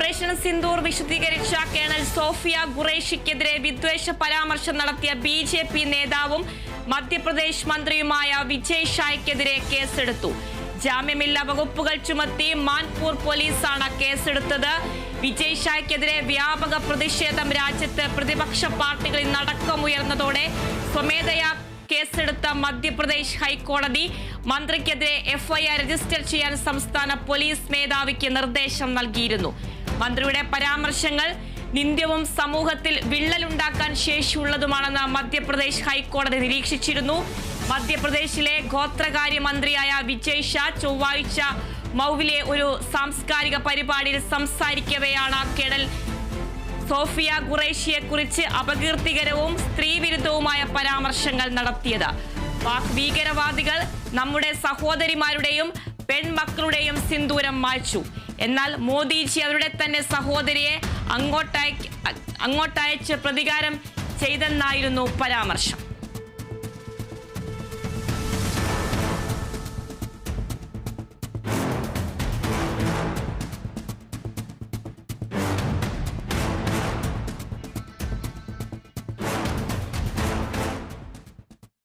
Operation Sindoor വിശദീകരിച്ച colonel Sophia ഖുറേഷിക്കെതിരെ വിദ്വേഷ പരാമർശം നടത്തിയ ബി ജെ പി നേതാവും മധ്യപ്രദേശ് മന്ത്രിയുമായ വിജയ് ഷായ്ക്കെതിരെ കേസെടുത്തു. ജാമ്യമില്ലാ വകുപ്പുകൾ ചുമത്തി മാൻപൂർ പോലീസാണ് കേസെടുത്തത്. വിജയ് ഷായ്ക്കെതിരെ വ്യാപക പ്രതിഷേധം രാജ്യത്ത് പ്രതിപക്ഷ പാർട്ടികളിൽ നടക്കമുയർന്നതോടെ സ്വമേധയാ കേസെടുത്ത മധ്യപ്രദേശ് ഹൈക്കോടതി മന്ത്രിക്കെതിരെ എഫ്ഐആർ രജിസ്റ്റർ ചെയ്യാൻ സംസ്ഥാന പോലീസ് മേധാവിക്ക് നിർദ്ദേശം നൽകിയിരുന്നു. മന്ത്രിയുടെ പരാമർശങ്ങൾ നിന്ദ്യവും സമൂഹത്തിൽ വിള്ളലുണ്ടാക്കാൻ ശേഷിയുള്ളതുമാണെന്ന് മധ്യപ്രദേശ് ഹൈക്കോടതി നിരീക്ഷിച്ചിരുന്നു. മധ്യപ്രദേശിലെ ഗോത്രകാര്യമന്ത്രിയായ വിജയ് ഷാ ചൊവ്വാഴ്ച മൗവിലെ ഒരു സാംസ്കാരിക പരിപാടിയിൽ സംസാരിക്കവെയാണ് കേണൽ സോഫിയ ഖുറേഷിയെക്കുറിച്ച് അപകീർത്തികരവും സ്ത്രീവിരുദ്ധവുമായ പരാമർശങ്ങൾ നടത്തിയത്. ഭീകരവാദികൾ നമ്മുടെ സഹോദരിമാരുടെയും പെൺമക്കളുടെയും സിന്ദൂരം മായ്ച്ചു. എന്നാൽ മോദിജി അവരുടെ തന്നെ സഹോദരിയെ അങ്ങോട്ടയ അങ്ങോട്ടയച്ച് പ്രതികാരം ചെയ്തെന്നായിരുന്നു പരാമർശം.